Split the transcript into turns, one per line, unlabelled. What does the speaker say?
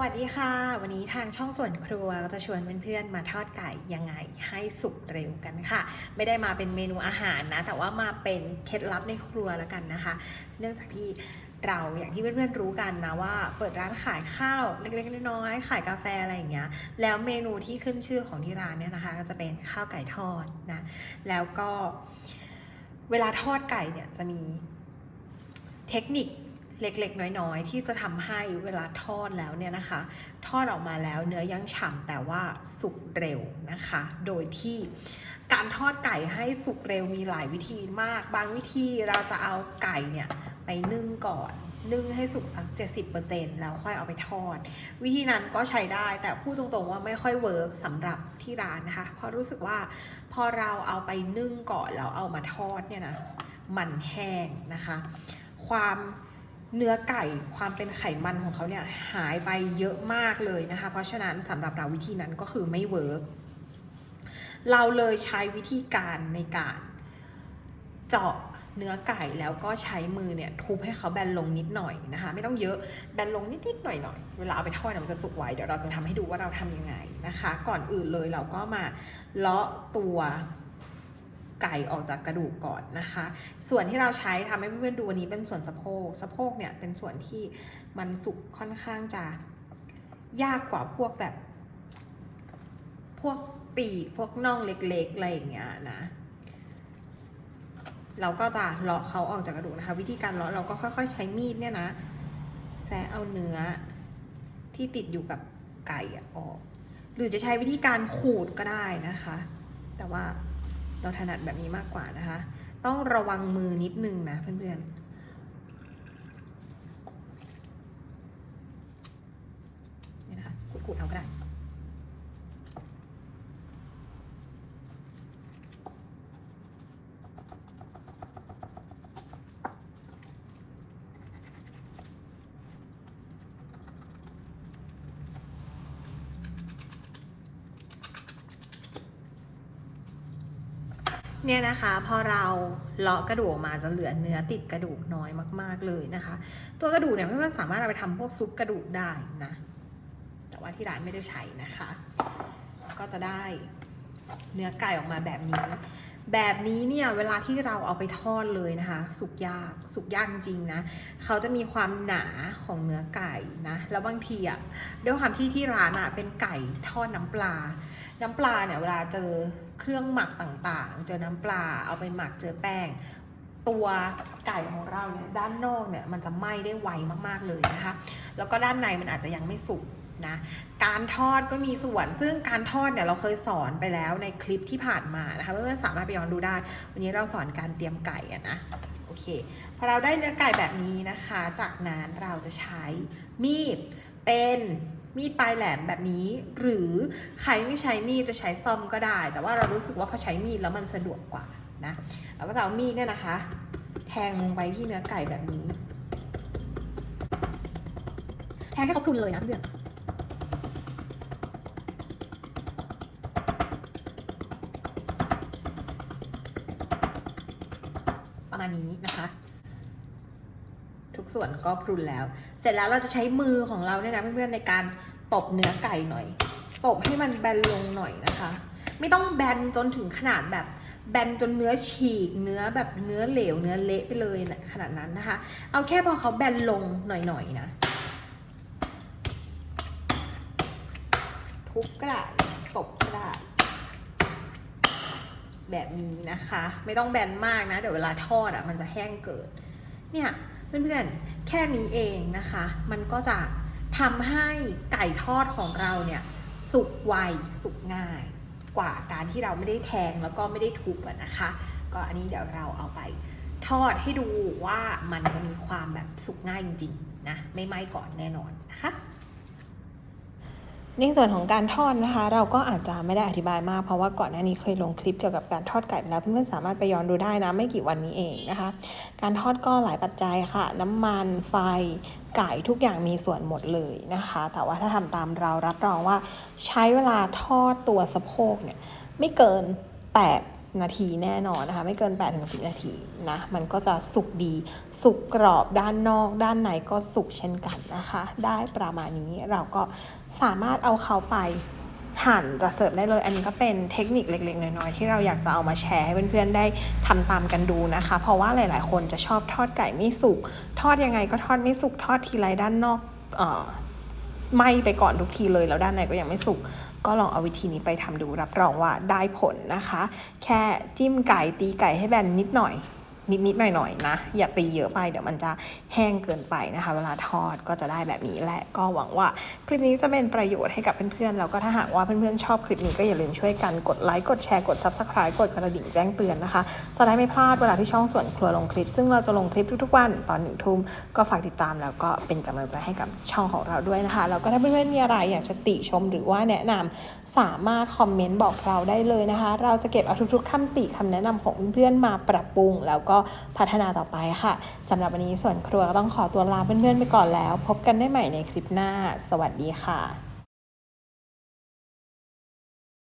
วัสดีค่ะ วันนี้ทางช่องส่วนครัวก็จะชวนเพื่อนๆมาทอดไก่ยังไงให้สุกเร็วกันค่ะ ไม่ได้มาเป็นเมนูอาหารนะ แต่ว่ามาเป็นเคล็ดลับในครัวแล้วกันนะคะ เนื่องจากที่เราอย่างที่เพื่อนๆรู้กันนะว่า เปิดร้านขายข้าวเล็กๆน้อยๆขายกาแฟอะไรอย่างเงี้ยแล้วเมนูที่ขึ้นชื่อของที่ร้านเนี่ยนะคะ ก็จะเป็นข้าวไก่ทอดนะแล้วก็เวลาทอดไก่เนี่ยจะมีเทคนิค เล็กๆ น้อยๆ ที่จะทำให้เวลาทอดแล้วเนี่ยนะคะ ทอดออกมาแล้วเนื้อยังฉ่ำแต่ว่าสุกเร็วนะคะ โดยที่การทอดไก่ให้สุกเร็วมีหลายวิธีมาก บางวิธีเราจะเอาไก่เนี่ยไปนึ่งก่อนนึ่งให้สุกสัก 70%แล้วค่อยเอาไปทอด วิธีนั้นก็ใช้ได้แต่พูดตรงๆว่าไม่ค่อยเวิร์กสำหรับที่ร้านนะคะ เพราะรู้สึกว่าพอเราเอาไปนึ่งก่อนแล้วเอามาทอดเนี่ยนะมันแห้งนะคะ ความ เนื้อไก่ความเป็นไขมันของเขาเนี่ยหายไปเยอะมากเลยนะคะ เพราะฉะนั้นสำหรับเราวิธีนั้นก็คือไม่เวิร์กเราเลยใช้วิธีการในการเจาะเนื้อไก่แล้วก็ใช้มือเนี่ยทุบให้เขาแบนลงนิดหน่อยนะคะ ไม่ต้องเยอะแบนลงนิดๆหน่อยๆเวลาเอาไปทอดเนี่ยมันจะสุกไวเดี๋ยวเราจะทำให้ดูว่าเราทำยังไงนะคะ ก่อนอื่นเลยเราก็มาเลาะตัว ไก่ออกจากกระดูกก่อนนะคะ ส่วนที่เราใช้ทำให้เพื่อนๆดูวันนี้เป็นส่วนสะโพกสะโพกเนี่ยเป็นส่วนที่มันสุกค่อนข้างจะยากกว่าพวกแบบ พวกปีกพวกน่องเล็กๆอะไรอย่างเงี้ยนะเราก็จะเลาะเขาออกจากกระดูกนะคะ วิธีการเลาะเราก็ค่อย ๆ ใช้มีดเนี่ยนะแซะเอาเนื้อที่ติดอยู่กับไก่ออก หรือจะใช้วิธีการขูดก็ได้นะคะ แต่ว่า เราถนัดแบบนี้มากกว่านะคะ ต้องระวังมือนิดนึงนะเพื่อนๆนี่นะคะขูดเอาก็ได้ เนี่ยนะคะพอเราเลาะกระดูกมาจะเหลือเนื้อติดกระดูกน้อยมาก ๆเลยนะคะ ตัวกระดูกเนี่ยเพื่อนๆสามารถเอาไปทำพวกซุปกระดูกได้นะ แต่ว่าที่ร้านไม่ได้ใช้นะคะ ก็จะได้เนื้อไก่ออกมาแบบนี้ แบบนี้เนี่ยเวลาที่เราเอาไปทอดเลยนะคะ สุกยากสุกยากจริงนะเขาจะมีความหนาของเนื้อไก่นะแล้วบางทีอะด้วยความที่ที่ร้านอะเป็นไก่ทอดน้ำปลา น้ำปลาเนี่ยเวลาเจอ เครื่องหมักต่างๆ เจอน้ำปลา เอาไปหมักเจอแป้ง ตัวไก่ของเราเนี่ยด้านนอกเนี่ยมันจะไหม้ได้ไวมากๆเลยนะคะ แล้วก็ด้านในมันอาจจะยังไม่สุกนะการทอดก็มีส่วน ซึ่งการทอดเนี่ยเราเคยสอนไปแล้วในคลิปที่ผ่านมานะคะเพื่อนๆสามารถไปย้อนดูได้ วันนี้เราสอนการเตรียมไก่อะนะโอเคพอเราได้เนื้อไก่แบบนี้นะคะ จากนั้นเราจะใช้มีดเป็น มีดปลายแหลมแบบนี้ หรือใครไม่ใช้มีดจะใช้ซ่อมก็ได้ แต่ว่าเรารู้สึกว่าพอใช้มีดแล้วมันสะดวกกว่านะเราก็จะเอามีดเนี่ยนะคะ แทงลงไปที่เนื้อไก่แบบนี้ แทงให้เขาพุนเลยนะเพื่อนประมาณนี้นะ ส่วนก็พรุนแล้ว เสร็จแล้วเราจะใช้มือของเราเนี่ยนะเพื่อนๆในการตบเนื้อไก่หน่อย ตบให้มันแบนลงหน่อยนะคะ ไม่ต้องแบนจนถึงขนาดแบบแบนจนเนื้อฉีก เนื้อแบบเนื้อเหลว เนื้อเละไปเลยนะขนาดนั้นนะคะ เอาแค่พอเขาแบนลงหน่อยๆนะ ทุบก็ได้ตบก็ได้แบบนี้นะคะ ไม่ต้องแบนมากนะ เดี๋ยวเวลาทอดอะมันจะแห้งเกิด เนี่ย เพื่อนๆ แค่นี้เองนะคะ มันก็จะทำให้ไก่ทอดของเราเนี่ยสุกไวสุกง่าย กว่าการที่เราไม่ได้แทงแล้วก็ไม่ได้ทุบอะนะคะ ก็อันนี้เดี๋ยวเราเอาไปทอดให้ดูว่ามันจะมีความแบบสุกง่ายจริงๆนะไม่ไหม้ก่อนแน่นอนนะคะ ในส่วนของการทอดนะคะ เราก็อาจจะไม่ได้อธิบายมาก เพราะว่าก่อนหน้านี้เคยลงคลิปเกี่ยวกับการทอดไก่ไปแล้วเพื่อนๆสามารถไปย้อนดูได้นะไม่กี่วันนี้เองนะคะ การทอดก็หลายปัจจัยค่ะ น้ำมันไฟไก่ทุกอย่างมีส่วนหมดเลยนะคะ แต่ว่าถ้าทำตามเรารับรองว่าใช้เวลาทอดตัวสะโพกเนี่ยไม่เกิน8 นาทีแน่นอนนะคะ ไม่เกิน8-10นาทีนะ มันก็จะสุกดี สุกกรอบด้านนอก ด้านในก็สุกเช่นกันนะคะ ได้ประมาณนี้เราก็สามารถเอาเขาไปหั่นจะเสิร์ฟได้เลย อันนี้ก็เป็นเทคนิคเล็กๆ น้อยๆ ที่เราอยากจะเอามาแชร์ให้เพื่อนๆ ได้ทำตามกันดูนะคะ เพราะว่าหลายๆ คนจะชอบทอดไก่ไม่สุก ทอดยังไงก็ทอดไม่สุก ทอดทีไรด้านนอกเอ่อ ไหม้ไปก่อนทุกทีเลย แล้วด้านในก็ยังไม่สุก ก็ลองเอาวิธีนี้ไปทำดูรับรองว่าได้ผลนะคะ แค่จิ้มไก่ตีไก่ให้แบนนิดหน่อย นิดๆหน่อยๆนะ อย่าตีเยอะไปเดี๋ยวมันจะแห้งเกินไปนะคะ เวลาทอดก็จะได้แบบนี้แหละก็หวังว่าคลิปนี้จะเป็นประโยชน์ให้กับเพื่อนๆแล้วก็ถ้าหากว่าเพื่อนๆชอบคลิปนี้ก็อย่าลืมช่วยกันกดไลค์กดแชร์กด subscribe กดกระดิ่งแจ้งเตือนนะคะจะได้ไม่พลาดเวลาที่ช่องส่วนครัวลงคลิป ซึ่งเราจะลงคลิปทุกๆวันตอนหนึ่งทุ่มก็ฝากติดตามแล้วก็เป็นกำลังใจให้กับช่องของเราด้วยนะคะแล้วก็ถ้าเพื่อนๆมีอะไรอยากจะติชมหรือว่าแนะนำสามารถคอมเมนต์บอกเราได้เลยนะคะ เราจะเก็บเอาทุกๆคำติคำแนะนำของเพื่อนๆมาปรับปรุงแล้วก็พัฒนาต่อไปค่ะสำหรับวันนี้ส่วนครัวก็ต้องขอตัวลาเพื่อนๆไปก่อนแล้ว พบกันได้ใหม่ในคลิปหน้า สวัสดีค่ะ